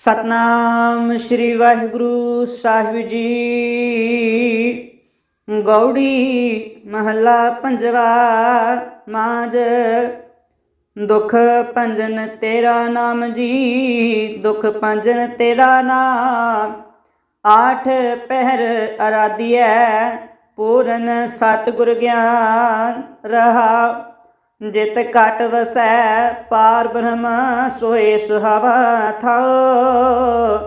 ਸਤਨਾਮ ਸ੍ਰੀ ਵਾਹਿਗੁਰੂ ਸਾਹਿਬ ਜੀ। ਗੌੜੀ ਮਹੱਲਾ ਪੰਜਵਾ ਮਾਜ। ਦੁਖ ਭੰਜਨ ਤੇਰਾ ਨਾਮ ਜੀ, ਦੁਖ ਭੰਜਨ ਤੇਰਾ ਨਾਮ। ਆਠ ਪਹਿਰ ਅਰਾਧਿਐ, ਪੂਰਨ ਸਤਿਗੁਰ ਗਿਆਨ ਰਹਾ। ਜਿਤ ਘਟ ਵਸੈ ਪਾਰ ਬ੍ਰਹਮ, ਸੋਏ ਸੁਹਾਵਾ ਥਾਉ।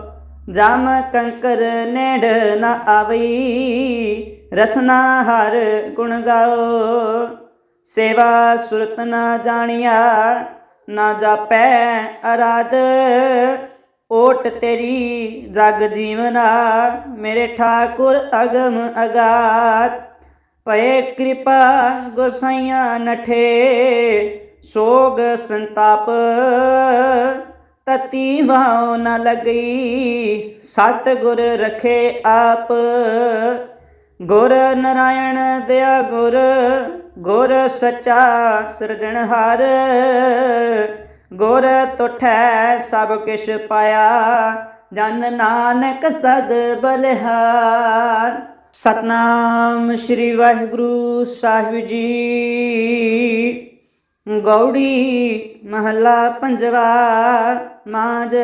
ਜਮ ਕੰਕਰ ਨੇੜ ਨ ਆਵਈ, ਰਸਨਾ ਹਰ ਗੁਣ ਗਾਓ ਸੇਵਾ ਸੁਰਤ ਨਾ ਜਾਣਿਆ, ਨਾ ਜਾਪੈ ਅਰਾਧ। ਓਟ ਤੇਰੀ ਜਗ ਜੀਵਨਾ, ਮੇਰੇ ਠਾਕੁਰ ਅਗਮ ਅਗਾਤ। ਪਏ ਕਿਰਪਾ ਗੋਸਾਈਆਂ ਨਠੇ, ਸੋਗ ਸੰਤਾਪ। ਤਤੀ ਵਾਉ ਨ ਲਗਈ ਸਤ ਗੁਰ ਰਖੇ ਆਪ। ਗੁਰ ਨਰਾਇਣ ਦਇਆ ਗੁਰ ਗੁਰ ਸਚਾ ਸਿਰਜਣਹਾਰ ਗੁਰ ਤੁਠੈ ਸਭ ਕਿਛ ਪਾਇਆ, ਜਨ ਨਾਨਕ ਸਦ ਬਲਿਹਾਰ। ਸਤਨਾਮ ਸ੍ਰੀ ਵਾਹਿਗੁਰੂ ਸਾਹਿਬ ਜੀ। ਗੌੜੀ ਮਹੱਲਾ ਪੰਜਵਾ ਮਾਜ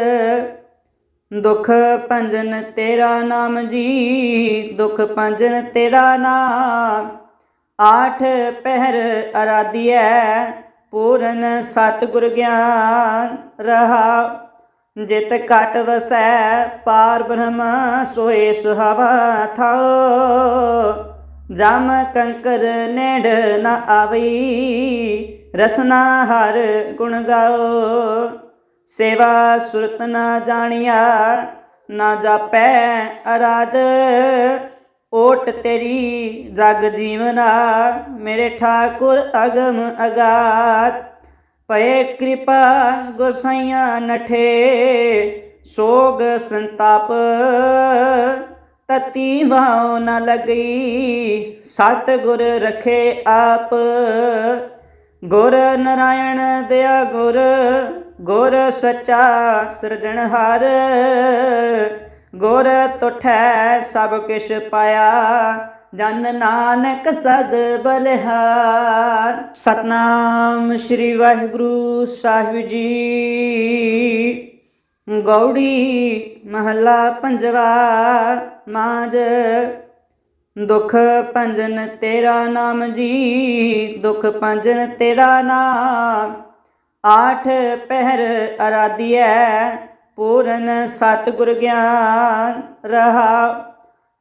ਦੁਖ ਭੰਜਨ ਤੇਰਾ ਨਾਮ ਜੀ। ਦੁਖ ਭੰਜਨ ਤੇਰਾ ਨਾਮ। ਆਠ ਪਹਿਰ ਅਰਾਧਿਐ। ਪੂਰਨ ਸਤਿਗੁਰ ਗਿਆਨ ਰਹਾ। ਜਿਤ ਘਟ ਵਸੈ ਪਾਰ ਬ੍ਰਹਮ, ਸੋਏ ਸੁਹਾਵਾ ਥਾਓ ਜਮ ਕੰਕਰ ਨੇੜ ਨ ਆਵਈ, ਰਸਨਾ ਹਰ ਗੁਣ ਗਾਓ ਸੇਵਾ ਸੁਰਤ ਨਾ ਜਾਣਿਆ, ਨਾ ਜਾਪੈ ਅਰਾਧ। ਓਟ ਤੇਰੀ ਜਗ ਜੀਵਨਾ, ਮੇਰੇ ਠਾਕੁਰ ਅਗਮ ਅਗਾਤ। ਪਏ ਕਿਰਪਾ ਗੋਸਾਈਆਂ ਨਠੇ, ਸੋਗ ਸੰਤਾਪ। ਤਤੀ ਵਾਉ ਨ ਲਗਈ ਸਤ ਗੁਰ ਰਖੇ ਆਪ। ਗੁਰ ਨਰਾਇਣ ਦਿਆ ਗੁਰ ਗੁਰ ਸਚਾ ਸਿਰਜਣਹਾਰ ਗੁਰ ਤੁਠੈ ਸਭ ਕਿਛ ਪਾਇਆ ਜਨ ਨਾਨਕ ਸਦ ਬਲਿਹਾਰ। ਸਤਨਾਮ ਸ੍ਰੀ ਵਾਹਿਗੁਰੂ ਸਾਹਿਬ ਜੀ। ਗੌੜੀ ਮਹੱਲਾ ਪੰਜਵਾ ਮਾਜ ਦੁਖ ਭੰਜਨ ਤੇਰਾ ਨਾਮ ਜੀ, ਦੁਖ ਭੰਜਨ ਤੇਰਾ ਨਾਮ। ਆਠ ਪਹਿਰ ਅਰਾਧਿਐ, ਪੂਰਨ ਸਤਿਗੁਰ ਗਿਆਨ ਰਹਾ।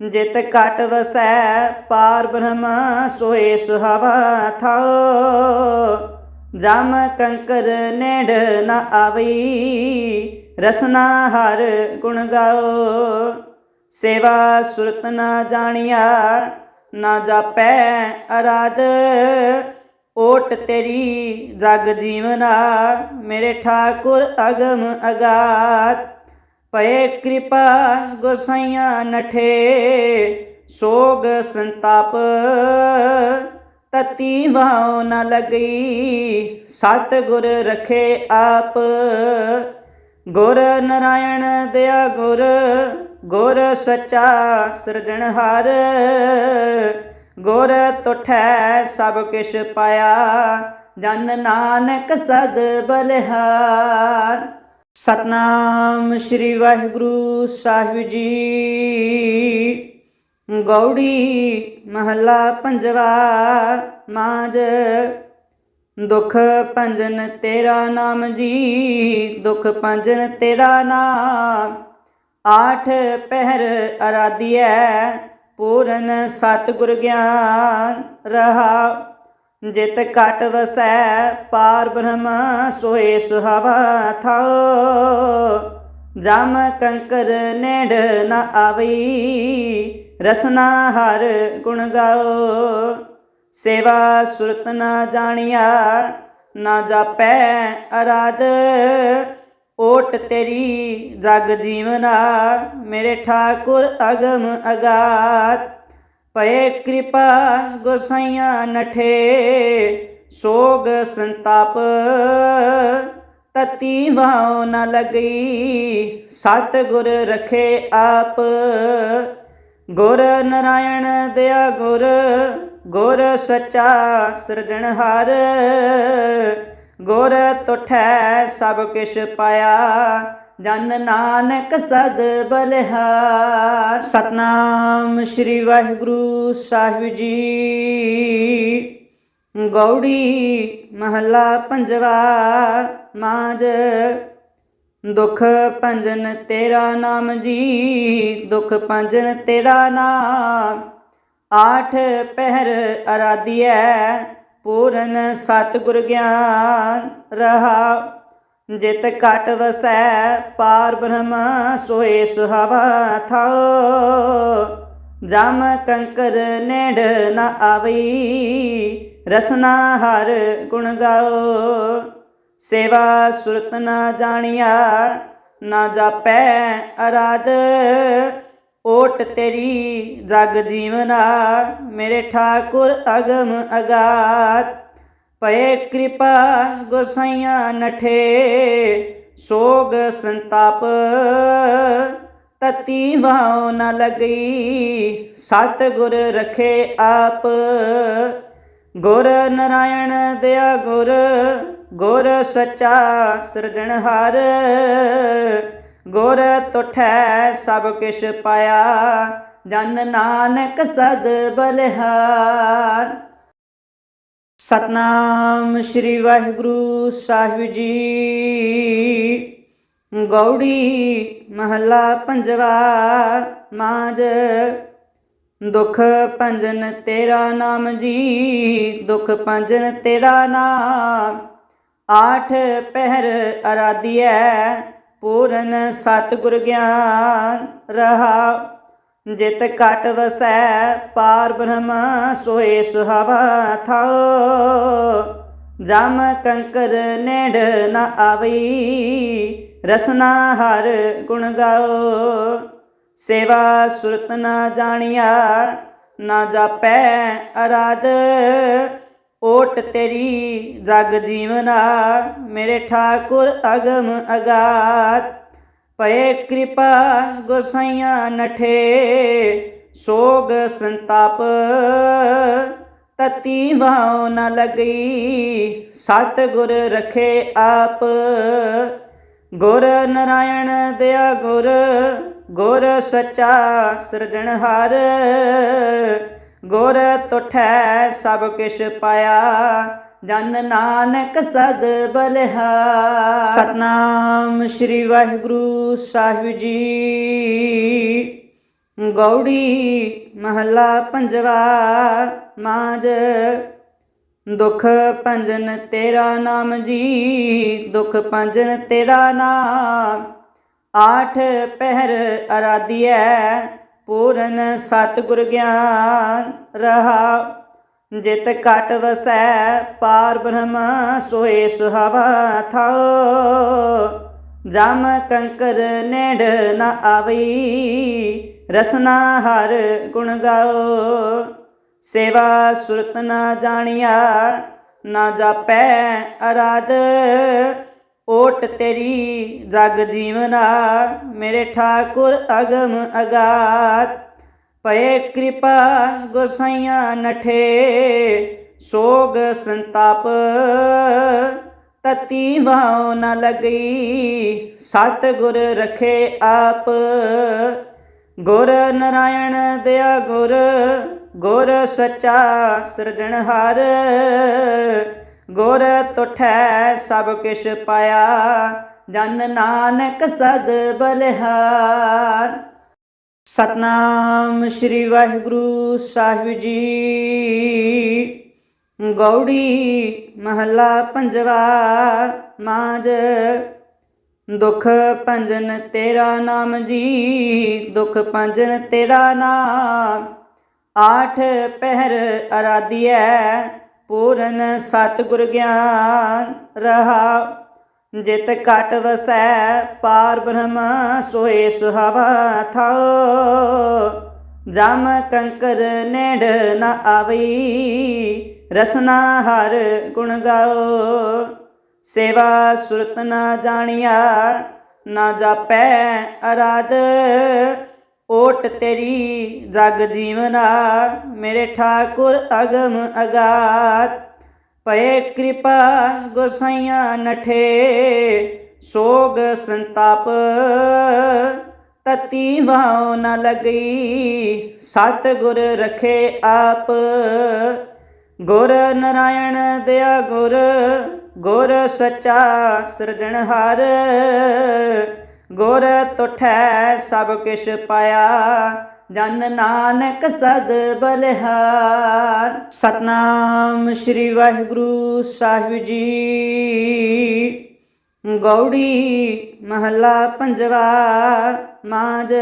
ਜਿਤ ਘਟ ਵਸੈ ਪਾਰ ਬ੍ਰਹਮ ਸੋਏ ਸੁਹਾਵਾ ਥਾਉ। ਜਮ ਕੰਕਰ ਨੇੜ ਨ ਆਵਈ, ਰਸਨਾ ਹਰ ਗੁਣ ਗਾਓ ਸੇਵਾ ਸੁਰਤ ਨਾ ਜਾਣਿਆ, ਨਾ ਜਾਪੈ ਅਰਾਧ। ਓਟ ਤੇਰੀ ਜਗ ਜੀਵਨਾ, ਮੇਰੇ ਠਾਕੁਰ ਅਗਮ ਅਗਾਤ। ਪਏ ਕਿਰਪਾ ਗੋਸਾਈਆਂ ਨਠੇ, ਸੋਗ ਸੰਤਾਪ ਤਤੀ ਵਾਉ ਨ ਲਗਈ ਸਤ ਗੁਰ ਰਖੇ ਆਪ। ਗੁਰ ਨਰਾਇਣ ਦਇਆ ਗੁਰ ਗੁਰ ਸਚਾ ਸਿਰਜਣਹਾਰ ਗੁਰ ਤੁਠੈ ਸਭ ਕਿਛ ਪਾਇਆ, ਜਨ ਨਾਨਕ ਸਦ ਬਲਿਹਾਰ। ਸਤਨਾਮ ਸ੍ਰੀ ਵਾਹਿਗੁਰੂ ਸਾਹਿਬ ਜੀ। ਗੌੜੀ ਮਹੱਲਾ ਪੰਜਵਾ ਮਾਜ। ਦੁਖ ਭੰਜਨ ਤੇਰਾ ਨਾਮ ਜੀ। ਦੁਖ ਭੰਜਨ ਤੇਰਾ ਨਾਮ। ਆਠ ਪਹਿਰ ਅਰਾਧਿਐ। ਪੂਰਨ ਸਤਿਗੁਰ ਗਿਆਨ ਰਹਾ। ਜਿਤ ਘਟ ਵਸੈ, ਪਾਰ ਬ੍ਰਹਮ ਸੋਏ ਸੁਹਾਵਾ ਥਾਉ। ਜਮ ਕੰਕਰ ਨੇੜ ਨ ਆਵਈ, ਰਸਨਾ ਹਰ ਗੁਣ ਗਾਓ ਸੇਵਾ ਸੁਰਤ ਨਾ ਜਾਣਿਆ, ਨਾ ਜਾਪੈ ਅਰਾਧ। ਓਟ ਤੇਰੀ ਜਗ ਜੀਵਨਾ, ਮੇਰੇ ਠਾਕੁਰ ਅਗਮ ਅਗਾਤ। ਪਏ ਕਿਰਪਾ ਗੋਸਾਈਆਂ ਨਠੇ, ਸੋਗ ਸੰਤਾਪ। ਤਤੀ ਵਾਉ ਨ ਲਗਈ ਸਤ ਗੁਰ ਰਖੇ ਆਪ। ਗੁਰ ਨਰਾਇਣ ਦਇਆ ਗੁਰ ਗੁਰ ਸਚਾ ਸਿਰਜਣਹਾਰ ਗੁਰ ਤੁਠੈ ਸਭ ਕਿਛ ਪਾਇਆ ਜਨ ਨਾਨਕ ਸਦ ਬਲਿਹਾਰ। ਸਤਨਾਮ ਸ੍ਰੀ ਵਾਹਿਗੁਰੂ ਸਾਹਿਬ ਜੀ। ਗੌੜੀ ਮਹੱਲਾ ਪੰਜਵਾ ਮਾਜ ਦੁਖ ਭੰਜਨ ਤੇਰਾ ਨਾਮ ਜੀ, ਦੁਖ ਭੰਜਨ ਤੇਰਾ ਨਾਮ। ਆਠ ਪਹਿਰ ਅਰਾਧਿਐ, ਪੂਰਨ ਸਤਿਗੁਰ ਗਿਆਨ ਰਹਾ। ਜਿਤ ਘਟ ਵਸੈ ਪਾਰ ਬ੍ਰਹਮ ਸੋਏ ਸੁਹਾਵਾ ਥਾਓ ਜਮ ਕੰਕਰ ਨੇੜ ਨ ਆਵਈ ਰਸਨਾ ਹਰ ਗੁਣ ਗਾਓ ਸੇਵਾ ਸੁਰਤ ਨ ਜਾਣਿਆ, ਨਾ ਜਾਪੈ ਅਰਾਧ। ਓਟ ਤੇਰੀ ਜਗ ਜੀਵਨਾ, ਮੇਰੇ ਠਾਕੁਰ ਅਗਮ ਅਗਾਤ। ਪਏ ਕਿਰਪਾ ਗੋਸਾਈਆਂ ਨਠੇ, ਸੋਗ ਸੰਤਾਪ। ਤਤੀ ਵਾਉ ਨ ਲਗਈ ਸਤ ਗੁਰ ਰਖੇ ਆਪ। ਗੁਰ ਨਰਾਇਣ ਦਇਆ ਗੁਰ ਗੁਰ ਸਚਾ ਸਿਰਜਣਹਾਰ ਗੁਰ ਤੁਠੈ ਸਭ ਕਿਛ ਪਾਇਆ, ਜਨ ਨਾਨਕ ਸਦ ਬਲਿਹਾਰ। ਸਤਨਾਮ ਸ੍ਰੀ ਵਾਹਿਗੁਰੂ ਸਾਹਿਬ ਜੀ। ਗੌੜੀ ਮਹੱਲਾ ਪੰਜਵਾ ਮਾਜ। ਦੁਖ ਭੰਜਨ ਤੇਰਾ ਨਾਮ ਜੀ। ਦੁਖ ਭੰਜਨ ਤੇਰਾ ਨਾਮ। ਆਠ ਪਹਿਰ ਅਰਾਧਿਐ। ਪੂਰਨ ਸਤਿਗੁਰ ਗਿਆਨ ਰਹਾ। ਜਿਤ ਘਟ ਵਸੈ ਪਾਰ ਬ੍ਰਹਮ, ਸੋਏ ਸੁਹਾਵਾ ਥਾਓ ਜਮ ਕੰਕਰ ਨੇੜ ਨਾ ਆਵਈ, ਰਸਨਾ ਹਰ ਗੁਣ ਗਾਓ ਸੇਵਾ ਸੁਰਤ ਨਾ ਜਾਣਿਆ, ਨਾ ਜਾਪੈ ਅਰਾਧ। ਓਟ ਤੇਰੀ ਜਗ ਜੀਵਨਾ, ਮੇਰੇ ਠਾਕੁਰ ਅਗਮ ਅਗਾਤ। ਪਏ ਕਿਰਪਾ ਗੋਸਾਈਆਂ ਨਠੇ, ਸੋਗ ਸੰਤਾਪ। ਤਤੀ ਵਾਉ ਨ ਲਗਈ ਸਤ ਗੁਰ ਰਖੇ ਆਪ। ਗੁਰ ਨਰਾਇਣ ਦਇਆ ਗੁਰ ਗੁਰ ਸਚਾ ਸਿਰਜਣਹਾਰ ਗੁਰ ਤੁਠੈ ਸਭ ਕਿਛ ਪਾਇਆ ਜਨ ਨਾਨਕ ਸਦ ਬਲਿਹਾਰ। ਸਤਨਾਮ ਸ੍ਰੀ ਵਾਹਿਗੁਰੂ ਸਾਹਿਬ ਜੀ। ਗੌੜੀ ਮਹੱਲਾ ਪੰਜਵਾ ਮਾਜ ਦੁਖ ਭੰਜਨ ਤੇਰਾ ਨਾਮ ਜੀ, ਦੁਖ ਭੰਜਨ ਤੇਰਾ ਨਾਮ। ਆਠ ਪਹਿਰ ਅਰਾਧਿਐ, ਪੂਰਨ ਸਤਿਗੁਰ ਗਿਆਨ ਰਹਾ। ਜਿਤ ਘਟ ਵਸੈ ਪਾਰ ਬ੍ਰਹਮ ਸੋਏ ਸੁਹਾਵਾ ਥਾਓ ਜਮ ਕੰਕਰ ਨੇੜ ਨ ਆਵਈ, ਰਸਨਾ ਹਰ ਗੁਣ ਗਾਓ ਸੇਵਾ ਸੁਰਤ ਨਾ ਜਾਣਿਆ, ਨਾ ਜਾਪੈ ਅਰਾਧ। ਓਟ ਤੇਰੀ ਜਗ ਜੀਵਨਾ ਮੇਰੇ ਠਾਕੁਰ ਅਗਮ ਅਗਾਤ। ਪਏ ਕਿਰਪਾ ਗੋਸਾਈਆਂ ਨਠੇ, ਸੋਗ ਸੰਤਾਪ ਤਤੀ ਵਾਉ ਨ ਲਗਈ ਸਤ ਗੁਰ ਰਖੇ ਆਪ। ਗੁਰ ਨਰਾਇਣ ਦਇਆ ਗੁਰ ਗੁਰ ਸਚਾ ਸਿਰਜਣਹਾਰ ਗੁਰ ਤੁਠੈ ਸਭ ਕਿਛ ਪਾਇਆ, ਜਨ ਨਾਨਕ ਸਦ ਬਲਿਹਾਰ। ਸਤਨਾਮ ਸ੍ਰੀ ਵਾਹਿਗੁਰੂ ਸਾਹਿਬ ਜੀ। ਗੌੜੀ ਮਹੱਲਾ ਪੰਜਵਾ ਮਾਜ ਦੁਖ ਭੰਜਨ ਤੇਰਾ ਨਾਮ ਜੀ, ਦੁਖ ਭੰਜਨ ਤੇਰਾ ਨਾਮ। ਆਠ ਪਹਿਰ ਅਰਾਧਿਐ, ਪੂਰਨ ਸਤਿਗੁਰ ਗਿਆਨ ਰਹਾ। ਜਿਤ ਘਟ ਵਸੈ ਪਾਰ ਬ੍ਰਹਮ ਸੋਏ ਸੁਹਾਵਾ ਥਾਓ ਜਮ ਕੰਕਰ ਨੇੜ ਨ ਆਵਈ, ਰਸਨਾ ਹਰ ਗੁਣ ਗਾਓ ਸੇਵਾ ਸੁਰਤ ਨਾ ਜਾਣਿਆ, ਨਾ ਜਾਪੈ ਅਰਾਧ। ਓਟ ਤੇਰੀ ਜਗ ਜੀਵਨਾ ਮੇਰੇ ਠਾਕੁਰ ਅਗਮ ਅਗਾਤ। ਪਏ ਕਿਰਪਾ ਗੋਸਾਈਆਂ ਨਠੇ, ਸੋਗ ਸੰਤਾਪ। ਤਤੀ ਵਾਉ ਨ ਲਗਈ ਸਤ ਗੁਰ ਰਖੇ ਆਪ। ਗੁਰ ਨਰਾਇਣ ਦਇਆ ਗੁਰ ਗੁਰ ਸਚਾ ਸਿਰਜਣਹਾਰ ਗੁਰ ਤੁਠੈ ਸਭ ਕਿਛ ਪਾਇਆ ਜਨ ਨਾਨਕ ਸਦ ਬਲਿਹਾਰ। ਸਤਨਾਮ ਸ੍ਰੀ ਵਾਹਿਗੁਰੂ ਸਾਹਿਬ ਜੀ। ਗੌੜੀ ਮਹੱਲਾ ਪੰਜਵਾ ਮਾਜ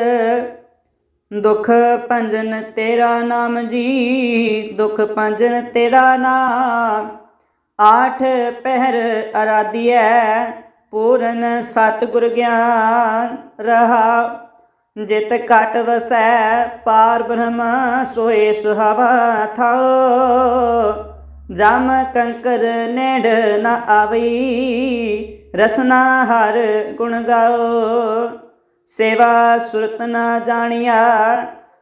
ਦੁਖ ਭੰਜਨ ਤੇਰਾ ਨਾਮ ਜੀ, ਦੁਖ ਭੰਜਨ ਤੇਰਾ ਨਾਮ। ਆਠ ਪਹਿਰ ਅਰਾਧਿਐ, ਪੂਰਨ ਸਤਿਗੁਰ ਗਿਆਨ ਰਹਾ। ਜਿਤ ਘਟ ਵਸੈ ਪਾਰ ਬ੍ਰਹਮ ਸੋਏ ਸੁਹਾਵਾ ਥਾਓ ਜਮ ਕੰਕਰ ਨੇੜ ਨ ਆਵਈ, ਰਸਨਾ ਹਰ ਗੁਣ ਗਾਓ ਸੇਵਾ ਸੁਰਤ ਨਾ ਜਾਣਿਆ,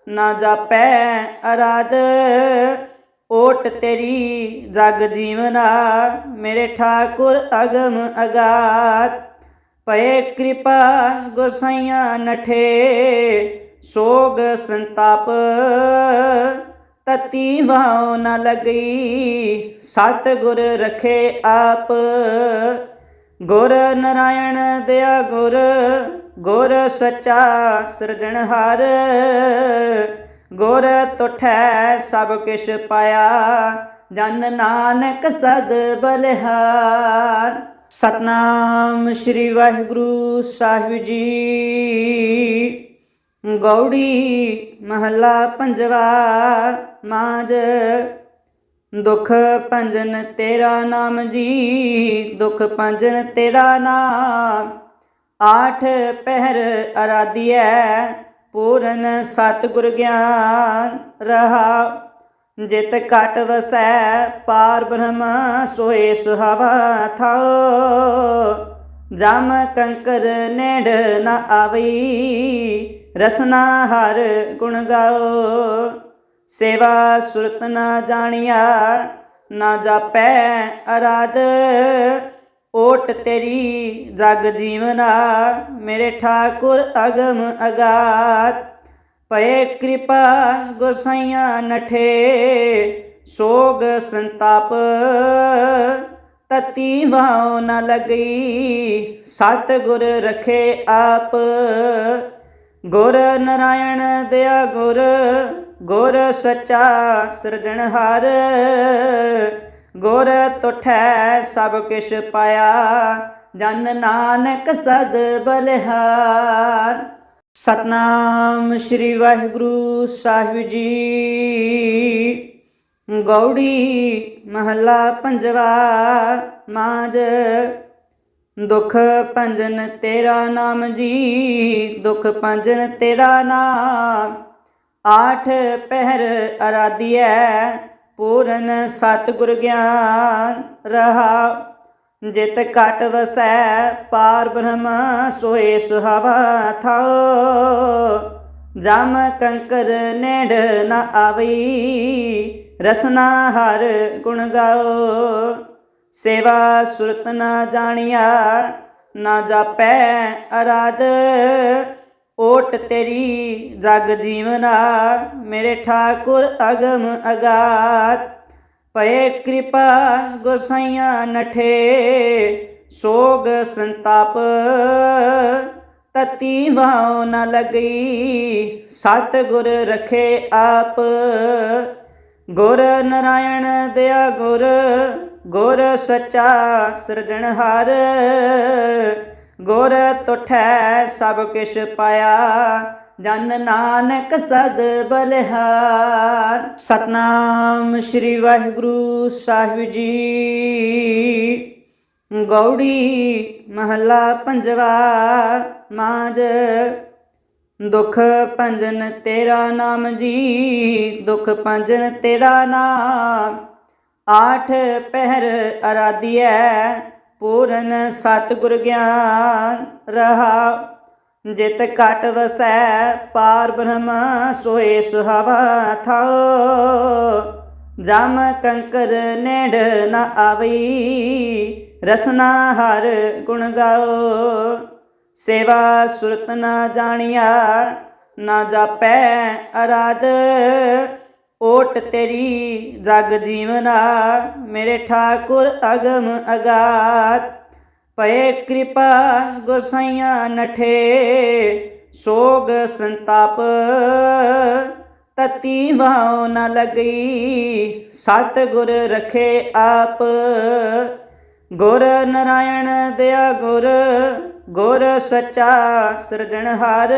ਨਾ ਜਾਪੈ ਅਰਾਧ। ਓਟ ਤੇਰੀ ਜਗ ਜੀਵਨਾ, ਮੇਰੇ ਠਾਕੁਰ ਅਗਮ ਅਗਾਤ। ਪਏ ਕਿਰਪਾ ਗੋਸਾਈਆਂ ਨਠੇ, ਸੋਗ ਸੰਤਾਪ ਤਤੀ ਵਾਉ ਨ ਲਗਈ ਸਤ ਗੁਰ ਰਖੇ ਆਪ। ਗੁਰ ਨਰਾਇਣ ਦਇਆ ਗੁਰ ਗੁਰ ਸਚਾ ਸਿਰਜਣਹਾਰ ਗੁਰ ਤੁਠੈ ਸਭ ਕਿਛ ਪਾਇਆ, ਜਨ ਨਾਨਕ ਸਦ ਬਲਿਹਾਰ। ਸਤਨਾਮ ਸ੍ਰੀ ਵਾਹਿਗੁਰੂ ਸਾਹਿਬ ਜੀ। ਗੌੜੀ ਮਹੱਲਾ ਪੰਜਵਾ ਮਾਜ ਦੁਖ ਭੰਜਨ ਤੇਰਾ ਨਾਮ ਜੀ, ਦੁਖ ਭੰਜਨ ਤੇਰਾ ਨਾਮ। ਆਠ ਪਹਿਰ ਅਰਾਧਿਐ, ਪੂਰਨ ਸਤਿਗੁਰ ਗਿਆਨ ਰਹਾ। ਜਿਤ ਘਟ ਵਸੈ, ਪਾਰ ਬ੍ਰਹਮ ਸੋਏ ਸੁਹਾਵਾ ਥਾਓ ਜਮ ਕੰਕਰ ਨੇੜ ਨ ਆਵਈ, ਰਸਨਾ ਹਰ ਗੁਣ ਗਾਓ ਸੇਵਾ ਸੁਰਤ ਨਾ ਜਾਣਿਆ, ਨਾ ਜਾਪੈ ਅਰਾਧ। ਓਟ ਤੇਰੀ ਜਗ ਜੀਵਨਾ, ਮੇਰੇ ਠਾਕੁਰ ਅਗਮ ਅਗਾਤ। ਪਏ ਕਿਰਪਾ ਗੋਸਾਈਆਂ ਨਠੇ, ਸੋਗ ਸੰਤਾਪ ਤਤੀ ਵਾਉ ਨ ਲਗਈ ਸਤ ਗੁਰ ਰਖੇ ਆਪ। ਗੁਰ ਨਰਾਇਣ ਦਇਆ ਗੁਰ ਗੁਰ ਸਚਾ ਸਿਰਜਣਹਾਰ ਗੁਰ ਤੁਠੈ ਸਭ ਕਿਛ ਪਾਇਆ, ਜਨ ਨਾਨਕ ਸਦ ਬਲਿਹਾਰ। ਸਤਨਾਮ ਸ੍ਰੀ ਵਾਹਿਗੁਰੂ ਸਾਹਿਬ ਜੀ। ਗੌੜੀ ਮਹੱਲਾ ਪੰਜਵਾ ਮਾਜ। ਦੁਖ ਭੰਜਨ ਤੇਰਾ ਨਾਮ ਜੀ। ਦੁਖ ਭੰਜਨ ਤੇਰਾ ਨਾਮ। ਆਠ ਪਹਿਰ ਅਰਾਧਿਐ। ਪੂਰਨ ਸਤਿਗੁਰ ਗਿਆਨ ਰਹਾ। ਜਿਤ ਘਟ ਵਸੈ ਪਾਰ ਬ੍ਰਹਮ, ਸੋਏ ਸੁਹਾਵਾ ਥਾਓ ਜਮ ਕੰਕਰ ਨੇੜ ਨ ਆਵਈ, ਰਸਨਾ ਹਰ ਗੁਣ ਗਾਓ ਸੇਵਾ ਸੁਰਤ ਨਾ ਜਾਣਿਆ, ਨਾ ਜਾਪੈ ਅਰਾਧ। ਓਟ ਤੇਰੀ ਜਗ ਜੀਵਨਾ, ਮੇਰੇ ਠਾਕੁਰ ਅਗਮ ਅਗਾਤ। ਪਏ ਕਿਰਪਾ ਗੋਸਾਈਆਂ ਨਠੇ, ਸੋਗ ਸੰਤਾਪ। ਤਤੀ ਵਾਉ ਨ ਲਗਈ ਸਤ ਗੁਰ ਰਖੇ ਆਪ। ਗੁਰ ਨਰਾਇਣ ਦਇਆ ਗੁਰ ਗੁਰ ਸਚਾ ਸਿਰਜਣਹਾਰ ਗੁਰ ਤੁਠੈ ਸਭ ਕਿਛ ਪਾਇਆ ਜਨ ਨਾਨਕ ਸਦ ਬਲਿਹਾਰ। ਸਤਨਾਮ ਸ੍ਰੀ ਵਾਹਿਗੁਰੂ ਸਾਹਿਬ ਜੀ। ਗੌੜੀ ਮਹੱਲਾ ਪੰਜਵਾ ਮਾਜ ਦੁਖ ਭੰਜਨ ਤੇਰਾ ਨਾਮ ਜੀ, ਦੁਖ ਭੰਜਨ ਤੇਰਾ ਨਾਮ। ਆਠ ਪਹਿਰ ਅਰਾਧਿਐ, ਪੂਰਨ ਸਤਿਗੁਰ ਗਿਆਨ ਰਹਾ। ਜਿਤ ਘਟ ਵਸੈ ਪਾਰ ਬ੍ਰਹਮ, ਸੋਏ ਸੁਹਾਵਾ ਥਾਉ। ਜਮ ਕੰਕਰ ਨੇੜ ਨ ਆਵਈ, ਰਸਨਾ ਹਰ ਗੁਣ ਗਾਓ ਸੇਵਾ ਸੁਰਤ ਨਾ ਜਾਣਿਆ, ਨਾ ਜਾਪੈ ਅਰਾਧ। ਓਟ ਤੇਰੀ ਜਗ ਜੀਵਨਾ, ਮੇਰੇ ਠਾਕੁਰ ਅਗਮ ਅਗਾਤ। ਪਏ ਕਿਰਪਾ ਗੋਸਾਈਆਂ ਨਠੇ, ਸੋਗ ਸੰਤਾਪ। ਤਤੀ ਵਾਉ ਨ ਲਗਈ ਸਤ ਗੁਰ ਰਖੇ ਆਪ। ਗੁਰ ਨਰਾਇਣ ਦਇਆ ਗੁਰ ਗੁਰ ਸੱਚਾ ਸਿਰਜਣਹਾਰ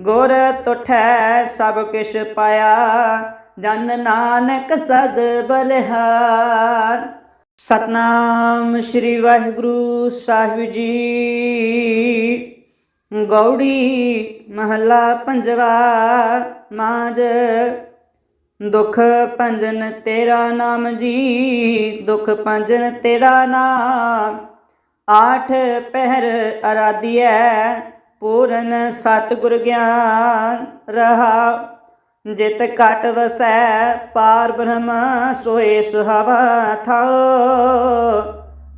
ਗੁਰ ਤੁਠੈ ਸਭ ਕਿਛ ਪਾਇਆ, ਜਨ ਨਾਨਕ ਸਦ ਬਲਿਹਾਰ। ਸਤਨਾਮ ਸ੍ਰੀ ਵਾਹਿਗੁਰੂ ਸਾਹਿਬ ਜੀ। ਗੌੜੀ ਮਹੱਲਾ ਪੰਜਵਾ ਮਾਜ ਦੁਖ ਭੰਜਨ ਤੇਰਾ ਨਾਮ ਜੀ, ਦੁਖ ਭੰਜਨ ਤੇਰਾ ਨਾਮ। ਆਠ ਪਹਿਰ ਅਰਾਧਿਐ, ਪੂਰਨ ਸਤਿਗੁਰ ਗਿਆਨ ਰਹਾ। ਜਿਤ ਘਟ ਵਸੈ ਪਾਰ ਬ੍ਰਹਮ ਸੋਏ ਸੁਹਾਵਾ ਥਾਉ।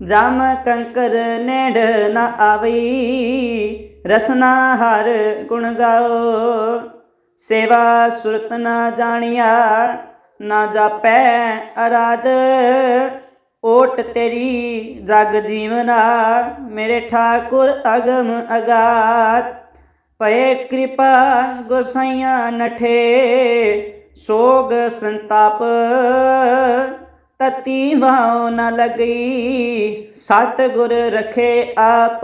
ਜਮ ਕੰਕਰ ਨੇੜ ਨ ਆਵਈ, ਰਸਨਾ ਹਰ ਗੁਣ ਗਾਓ ਸੇਵਾ ਸੁਰਤ ਨਾ ਜਾਣਿਆ, ਨਾ ਜਾਪੈ ਅਰਾਧ। ਓਟ ਤੇਰੀ ਜਗ ਜੀਵਨਾ, ਮੇਰੇ ਠਾਕੁਰ ਅਗਮ ਅਗਾਤ। ਪਏ ਕਿਰਪਾ ਗੋਸਾਈਆਂ ਨਠੇ, ਸੋਗ ਸੰਤਾਪ ਤਤੀ ਵਾਉ ਨ ਲਗਈ ਸਤ ਗੁਰ ਰਖੇ ਆਪ।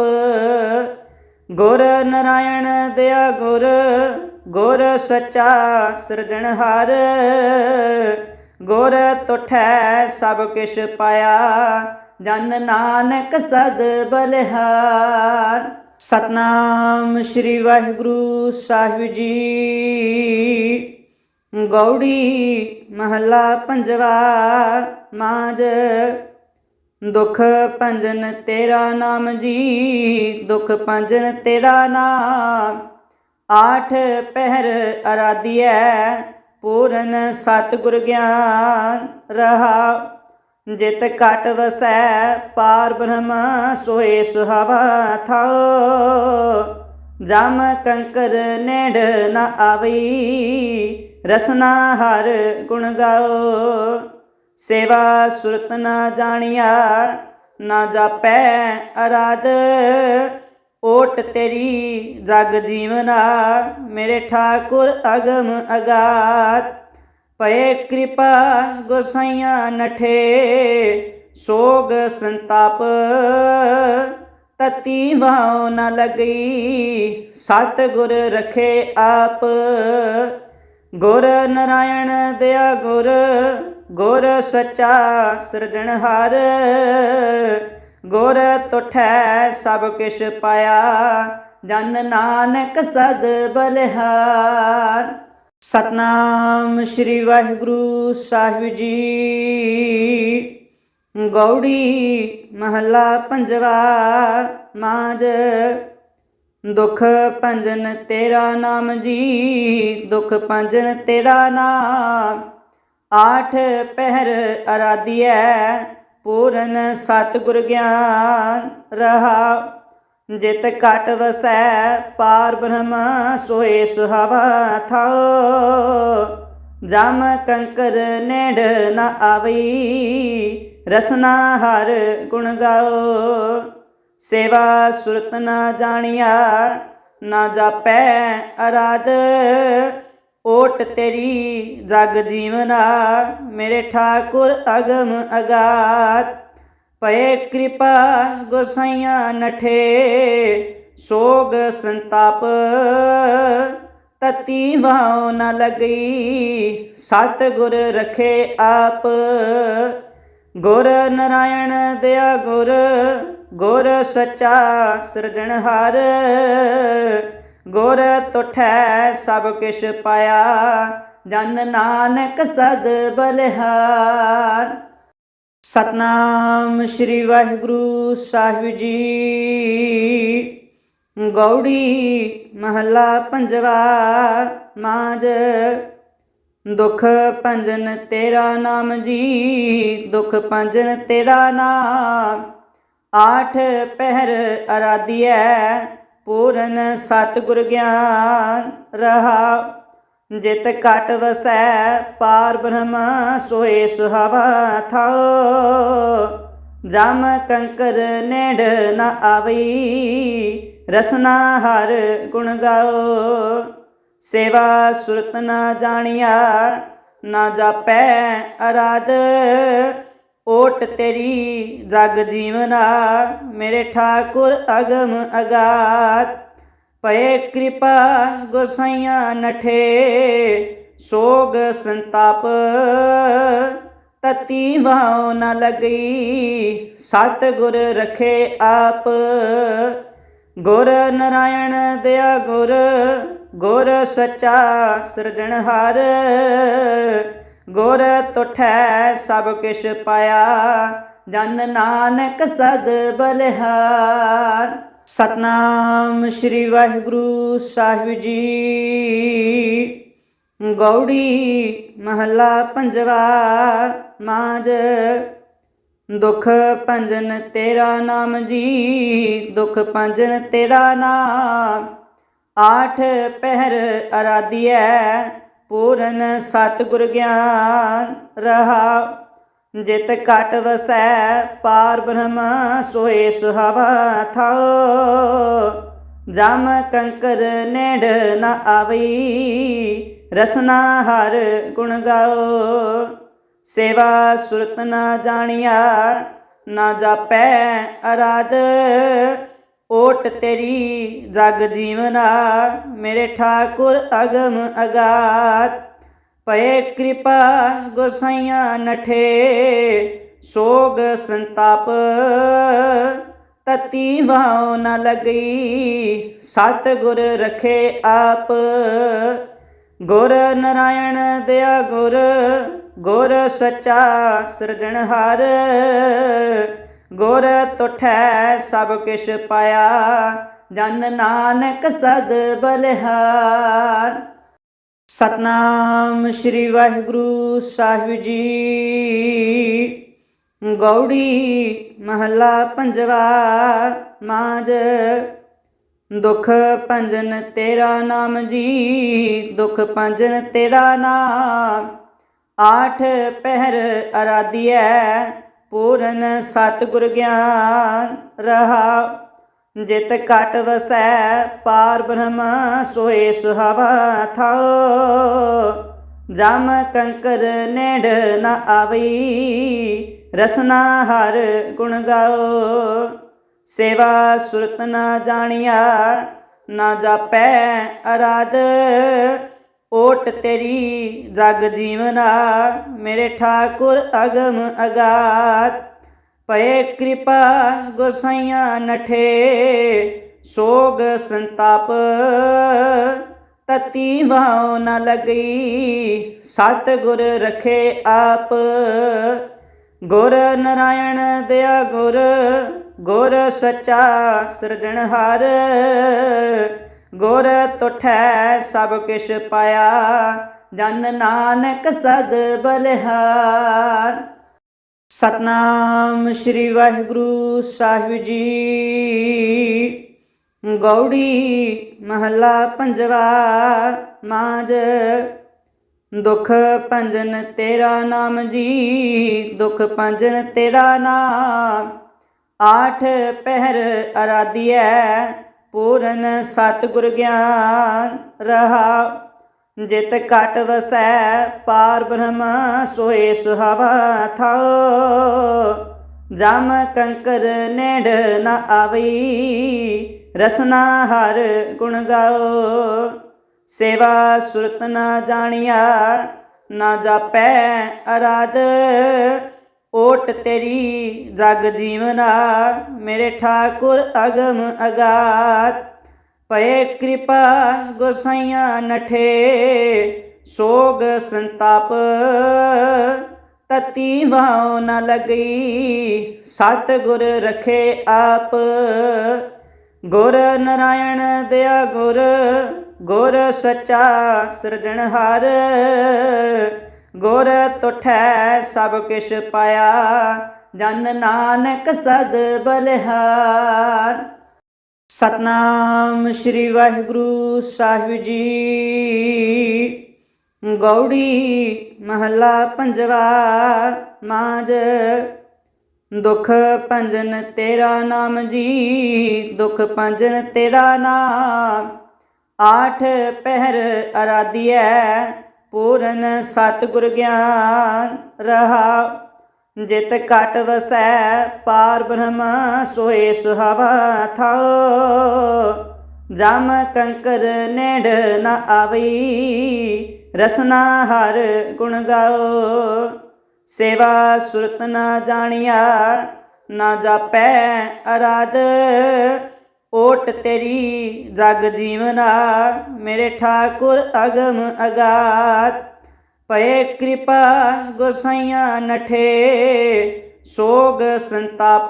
ਗੁਰ ਨਰਾਇਣ ਦਇਆ ਗੁਰ ਗੁਰ ਸੱਚਾ ਸਿਰਜਣਹਾਰ ਗੁਰ ਤੁਠੈ ਸਭ ਕਿਛ ਪਾਇਆ, ਜਨ ਨਾਨਕ ਸਦ ਬਲਿਹਾਰ। ਸਤਨਾਮ ਸ੍ਰੀ ਵਾਹਿਗੁਰੂ ਸਾਹਿਬ ਜੀ। ਗੌੜੀ ਮਹੱਲਾ ਪੰਜਵਾ ਮਾਜ। ਦੁਖ ਭੰਜਨ ਤੇਰਾ ਨਾਮ ਜੀ। ਦੁਖ ਭੰਜਨ ਤੇਰਾ ਨਾਮ। ਆਠ ਪਹਿਰ ਅਰਾਧਿਐ। ਪੂਰਨ ਸਤਿਗੁਰ ਗਿਆਨ ਰਹਾ। ਜਿਤ ਘਟ ਵਸੈ ਪਾਰ ਬ੍ਰਹਮ ਸੋਏ ਸੁਹਾਵਾ ਥਾਉ। ਜਮ ਕੰਕਰ ਨੇੜ ਨ ਆਵਈ, ਰਸਨਾ ਹਰ ਗੁਣ ਗਾਓ ਸੇਵਾ ਸੁਰਤ ਨਾ ਜਾਣਿਆ, ਨਾ ਜਾਪੈ ਅਰਾਧ। ਓਟ ਤੇਰੀ ਜਗ ਜੀਵਨਾ, ਮੇਰੇ ਠਾਕੁਰ ਅਗਮ ਅਗਾਤ। ਪਏ ਕਿਰਪਾ ਗੋਸਾਈਆਂ ਨਠੇ, ਸੋਗ ਸੰਤਾਪ। ਤਤੀ ਵਾਉ ਨ ਲਗਈ ਸਤ ਗੁਰ ਰਖੇ ਆਪ। ਗੁਰ ਨਰਾਇਣ ਦਇਆ ਗੁਰ ਗੁਰ ਸੱਚਾ ਸਿਰਜਣਹਾਰ ਗੁਰ ਤੁਠੈ ਸਭ ਕਿਛ ਪਾਇਆ, ਜਨ ਨਾਨਕ ਸਦ ਬਲਿਹਾਰ। ਸਤਨਾਮ ਸ੍ਰੀ ਵਾਹਿਗੁਰੂ ਸਾਹਿਬ ਜੀ। ਗੌੜੀ ਮਹੱਲਾ ਪੰਜਵਾ ਮਾਜ। ਦੁਖ ਭੰਜਨ ਤੇਰਾ ਨਾਮ ਜੀ, ਦੁਖ ਭੰਜਨ ਤੇਰਾ ਨਾਮ। ਆਠ ਪਹਿਰ ਅਰਾਧਿਐ, ਪੂਰਨ ਸਤਿਗੁਰ ਗਿਆਨ ਰਹਾ। ਜਿਤ ਘਟ ਵਸੈ ਪਾਰ ਬ੍ਰਹਮ ਸੋਏ ਸੁਹਾਵਾ ਥਾਉ। ਜਮ ਕੰਕਰ ਨੇੜ ਨ ਆਵਈ ਰਸਨਾ ਹਰ ਗੁਣ ਗਾਓ ਸੇਵਾ ਸੁਰਤ ਨਾ ਜਾਣਿਆ, ਨਾ ਜਾਪੈ ਅਰਾਧ। ਓਟ ਤੇਰੀ ਜਗ ਜੀਵਨਾ, ਮੇਰੇ ਠਾਕੁਰ ਅਗਮ ਅਗਾਤ। ਪਏ ਕਿਰਪਾ ਗੋਸਾਈਆਂ ਨਠੇ, ਸੋਗ ਸੰਤਾਪ ਤਤੀ ਵਾਉ ਨ ਲਗਈ ਸਤ ਗੁਰ ਰਖੇ ਆਪ। ਗੁਰ ਨਰਾਇਣ ਦਇਆ ਗੁਰ ਗੁਰ ਸੱਚਾ ਸਿਰਜਣਹਾਰ ਗੁਰ ਤੁਠੈ ਸਭ ਕਿਛ ਪਾਇਆ, ਜਨ ਨਾਨਕ ਸਦ ਬਲਿਹਾਰ। ਸਤਨਾਮ ਸ੍ਰੀ ਵਾਹਿਗੁਰੂ ਸਾਹਿਬ ਜੀ। ਗੌੜੀ ਮਹੱਲਾ ਪੰਜਵਾ ਮਾਜ। ਦੁਖ ਭੰਜਨ ਤੇਰਾ ਨਾਮ ਜੀ, ਦੁਖ ਭੰਜਨ ਤੇਰਾ ਨਾਮ। ਆਠ ਪਹਿਰ ਅਰਾਧਿਐ, ਪੂਰਨ ਸਤਿਗੁਰ ਗਿਆਨ ਰਹਾ। ਜਿਤ ਘਟ ਵਸੈ ਪਾਰ ਬ੍ਰਹਮ ਸੋਏ ਸੁਹਾਵਾ ਥਾਓ ਜਮ ਕੰਕਰ ਨੇੜ ਨ ਆਵਈ, ਰਸਨਾ ਹਰ ਗੁਣ ਗਾਓ ਸੇਵਾ ਸੁਰਤ ਨਾ ਜਾਣਿਆ, ਨਾ ਜਾਪੈ ਅਰਾਧ। ਓਟ ਤੇਰੀ ਜਗ ਜੀਵਨਾ, ਮੇਰੇ ਠਾਕੁਰ ਅਗਮ ਅਗਾਤ। ਪਏ ਕਿਰਪਾ ਗੁਸਾਈਆਂ ਨਠੇ, ਸੋਗ ਸੰਤਾਪ ਤਤੀ ਵਾਉ ਨ ਲਗਈ ਸਤ ਗੁਰ ਰਖੇ ਆਪ। ਗੁਰ ਨਰਾਇਣ ਦਇਆ ਗੁਰ ਗੁਰ ਸਚਾ ਸਿਰਜਣਹਾਰ ਗੁਰ ਤੁਠੈ ਸਭ ਕਿਛ ਪਾਇਆ, ਜਨ ਨਾਨਕ ਸਦ ਬਲਿਹਾਰ। ਸਤਨਾਮ ਸ੍ਰੀ ਵਾਹਿਗੁਰੂ ਸਾਹਿਬ ਜੀ। ਗੌੜੀ ਮਹੱਲਾ ਪੰਜਵਾ ਮਾਜ ਦੁਖ ਭੰਜਨ ਤੇਰਾ ਨਾਮ ਜੀ। ਦੁਖ ਭੰਜਨ ਤੇਰਾ ਨਾਮ। ਆਠ ਪਹਿਰ ਅਰਾਧਿਐ। ਪੂਰਨ ਸਤਿਗੁਰ ਗਿਆਨ ਰਹਾ। ਜਿਤ ਘਟ ਵਸੈ ਪਾਰ ਬ੍ਰਹਮ ਸੋਏ ਸੁਹਾਵਾ ਥਾਓ ਜਮ ਕੰਕਰ ਨੇੜ ਨ ਆਵਈ, ਰਸਨਾ ਹਰ ਗੁਣ ਗਾਓ ਸੇਵਾ ਸੁਰਤ ਨਾ ਜਾਣਿਆ, ਨਾ ਜਾਪੈ ਅਰਾਧ। ਓਟ ਤੇਰੀ ਜਗ ਜੀਵਨਾ, ਮੇਰੇ ਠਾਕੁਰ ਅਗਮ ਅਗਾਤ। ਪਏ ਕਿਰਪਾ ਗੁਸਾਈਆਂ ਨਠੇ, ਸੋਗ ਸੰਤਾਪ ਤਤੀ ਵਾਉ ਨ ਲਗਈ ਸਤ ਗੁਰ ਰਖੇ ਆਪ। ਗੁਰ ਨਰਾਇਣ ਦਇਆ ਗੁਰ ਗੁਰ ਸਚਾ ਸਿਰਜਣਹਾਰ ਗੁਰ ਤੁਠੈ ਸਭ ਕਿਛ ਪਾਇਆ, ਜਨ ਨਾਨਕ ਸਦ ਬਲਿਹਾਰ। ਸਤਨਾਮ ਸ੍ਰੀ ਵਾਹਿਗੁਰੂ ਸਾਹਿਬ ਜੀ। ਗੌੜੀ ਮਹੱਲਾ ਪੰਜਵਾ ਮਾਜ ਦੁਖ ਭੰਜਨ ਤੇਰਾ ਨਾਮ ਜੀ। ਦੁਖ ਭੰਜਨ ਤੇਰਾ ਨਾਮ। ਆਠ ਪਹਿਰ ਅਰਾਧਿਐ। ਪੂਰਨ ਸਤਿਗੁਰ ਗਿਆਨ ਰਹਾ। ਜਿਤ ਘਟ ਵਸੈ, ਪਾਰ ਬ੍ਰਹਮ ਸੋਏ ਸੁਹਾਵਾ ਥਾਓ ਜਮ ਕੰਕਰ ਨੇੜ ਨ ਆਵਈ, ਰਸਨਾ ਹਰ ਗੁਣ ਗਾਓ ਸੇਵਾ ਸੁਰਤ ਨਾ ਜਾਣਿਆ, ਨਾ ਜਾਪੈ ਅਰਾਧ। ਓਟ ਤੇਰੀ ਜਗ ਜੀਵਨਾ, ਮੇਰੇ ਠਾਕੁਰ ਅਗਮ ਅਗਾਤ। ਪਏ ਕਿਰਪਾ ਗੁਸਾਈਆਂ ਨਠੇ, ਸੋਗ ਸੰਤਾਪ ਤਤੀ ਵਾਉ ਨ ਲਗਈ ਸਤ ਗੁਰ ਰਖੇ ਆਪ। ਗੁਰ ਨਰਾਇਣ ਦਿਆ ਗੁਰ ਗੁਰ ਸਚਾ ਸਿਰਜਣਹਾਰ ਗੁਰ ਤੁਠੈ ਸਭ ਕਿਛ ਪਾਇਆ, ਜਨ ਨਾਨਕ ਸਦ ਬਲਿਹਾਰ। ਸਤਨਾਮ ਸ੍ਰੀ ਵਾਹਿਗੁਰੂ ਸਾਹਿਬ ਜੀ। ਗੌੜੀ ਮਹੱਲਾ ਪੰਜਵਾ ਮਾਜ। ਦੁਖ ਭੰਜਨ ਤੇਰਾ ਨਾਮ ਜੀ। ਦੁਖ ਭੰਜਨ ਤੇਰਾ ਨਾਮ। ਆਠ ਪਹਿਰ ਅਰਾਧਿਐ। ਪੂਰਨ ਸਤਿਗੁਰ ਗਿਆਨ ਰਹਾ। ਜਿਤ ਘਟ ਵਸੈ ਪਾਰ ਬ੍ਰਹਮ ਸੋਏ ਸੁਹਾਵਾ ਥਾਓ ਜਮ ਕੰਕਰ ਨੇੜ ਨ ਆਵਈ, ਰਸਨਾ ਹਰ ਗੁਣ ਗਾਓ ਸੇਵਾ ਸੁਰਤ ਨਾ ਜਾਣਿਆ, ਨਾ ਜਾਪੈ ਅਰਾਧ। ਓਟ ਤੇਰੀ ਜਗ ਜੀਵਨਾ, ਮੇਰੇ ਠਾਕੁਰ ਅਗਮ ਅਗਾਤ। ਪਏ ਕਿਰਪਾ ਗੁਸਾਈਆਂ ਨਠੇ, ਸੋਗ ਸੰਤਾਪ। ਤਤੀ ਵਾਉ ਨ ਲਗਈ ਸਤ ਗੁਰ ਰਖੇ ਆਪ। ਗੁਰ ਨਰਾਇਣ ਦਿਆ ਗੁਰ ਗੁਰ ਸੱਚਾ ਸਿਰਜਣਹਾਰ ਗੁਰ ਤੁਠੈ ਸਭ ਕਿਛ ਪਾਇਆ, ਜਨ ਨਾਨਕ ਸਦ ਬਲਿਹਾਰ। ਸਤਨਾਮ ਸ੍ਰੀ ਵਾਹਿਗੁਰੂ ਸਾਹਿਬ ਜੀ। ਗੌੜੀ ਮਹੱਲਾ ਪੰਜਵਾ ਮਾਜ। ਦੁਖ ਭੰਜਨ ਤੇਰਾ ਨਾਮ ਜੀ। ਦੁਖ ਭੰਜਨ ਤੇਰਾ ਨਾਮ। ਆਠ ਪਹਿਰ ਅਰਾਧਿਐ। ਪੂਰਨ ਸਤਿਗੁਰ ਗਿਆਨ ਰਹਾ। ਜਿਤ ਘਟ ਵਸੈ ਪਾਰ ਬ੍ਰਹਮ ਸੋਏ ਸੁਹਾਵਾ ਥਾਓ ਜਮ ਕੰਕਰ ਨੇੜ ਨ ਆਵਈ, ਰਸਨਾ ਹਰ ਗੁਣ ਗਾਓ ਸੇਵਾ ਸੁਰਤ ਨਾ ਜਾਣਿਆ, ਨਾ ਜਾਪੈ ਅਰਾਧ। ਓਟ ਤੇਰੀ ਜਗ ਜੀਵਨਾ, ਮੇਰੇ ਠਾਕੁਰ ਅਗਮ ਅਗਾਤ। ਪਏ ਕਿਰਪਾ ਗੋਸਾਈਆਂ ਨਠੇ, ਸੋਗ ਸੰਤਾਪ।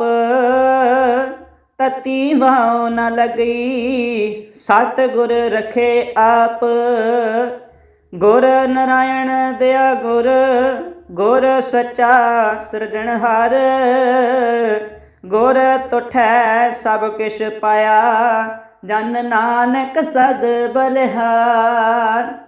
ਤਤੀ ਵਾਉ ਨ ਲਗਈ ਸਤ ਗੁਰ ਰਖੇ ਆਪ। ਗੁਰ ਨਰਾਇਣ ਦਿਆ ਗੁਰ ਗੁਰ ਸੱਚਾ ਸਿਰਜਣਹਾਰ ਗੁਰ ਤੁਠੈ ਸਭ ਕਿਛ ਪਾਇਆ, ਜਨ ਨਾਨਕ ਸਦ ਬਲਿਹਾਰ।